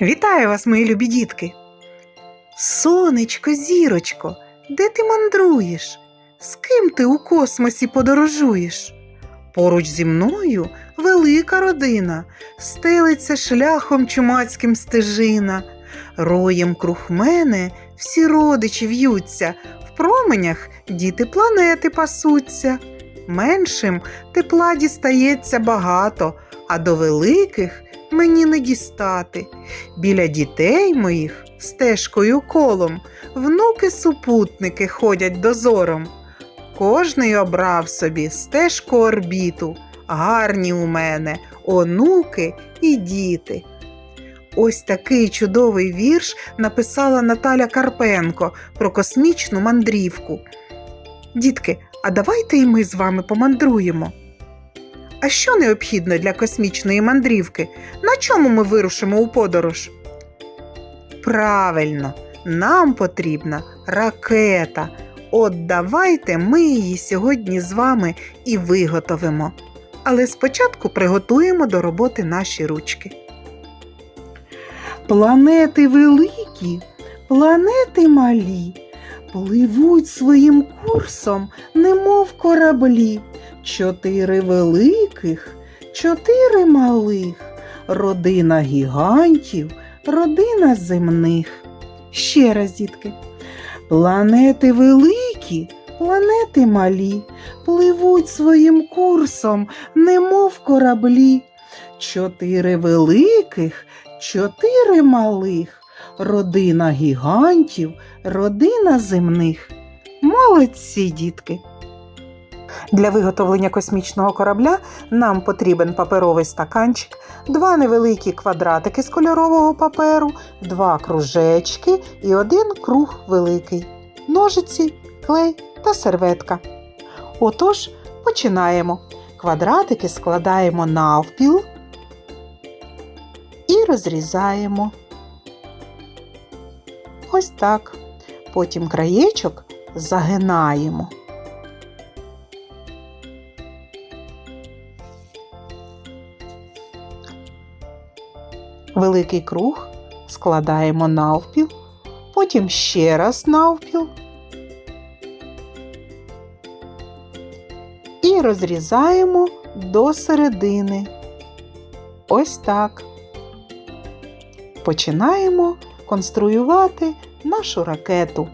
Вітаю вас, мої любі дітки. Сонечко, зірочко, де ти мандруєш? З ким ти у космосі подорожуєш? Поруч зі мною велика родина, стелиться шляхом чумацьким стежина. Роєм круг мене всі родичі в'ються, в променях діти планети пасуться. Меншим тепла дістається багато, а до великих мені не дістати. Біля дітей моїх стежкою колом внуки-супутники ходять дозором. Кожний обрав собі стежку орбіту, гарні у мене онуки і діти. Ось такий чудовий вірш написала Наталя Карпенко про космічну мандрівку. Дітки, а давайте і ми з вами помандруємо. А що необхідно для космічної мандрівки? На чому ми вирушимо у подорож? Правильно, нам потрібна ракета. От давайте ми її сьогодні з вами і виготовимо. Але спочатку приготуємо до роботи наші ручки. Планети великі, планети малі, пливуть своїм курсом, немов кораблі. Чотири великих, чотири малих, родина гігантів, родина земних. Ще раз, дітки. Планети великі, планети малі, пливуть своїм курсом, немов кораблі. Чотири великих, чотири малих, родина гігантів, родина земних. Молодці, дітки! Для виготовлення космічного корабля нам потрібен паперовий стаканчик, два невеликі квадратики з кольорового паперу, два кружечки і один круг великий, ножиці, клей та серветка. Отож, починаємо. Квадратики складаємо навпіл і розрізаємо. Ось так. Потім краєчок загинаємо. Великий круг складаємо навпіл, потім ще раз навпіл і розрізаємо до середини. Ось так. Починаємо конструювати нашу ракету.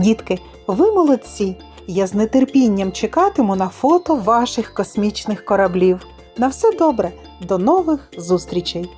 Дітки, ви молодці! Я з нетерпінням чекатиму на фото ваших космічних кораблів. На все добре, до нових зустрічей!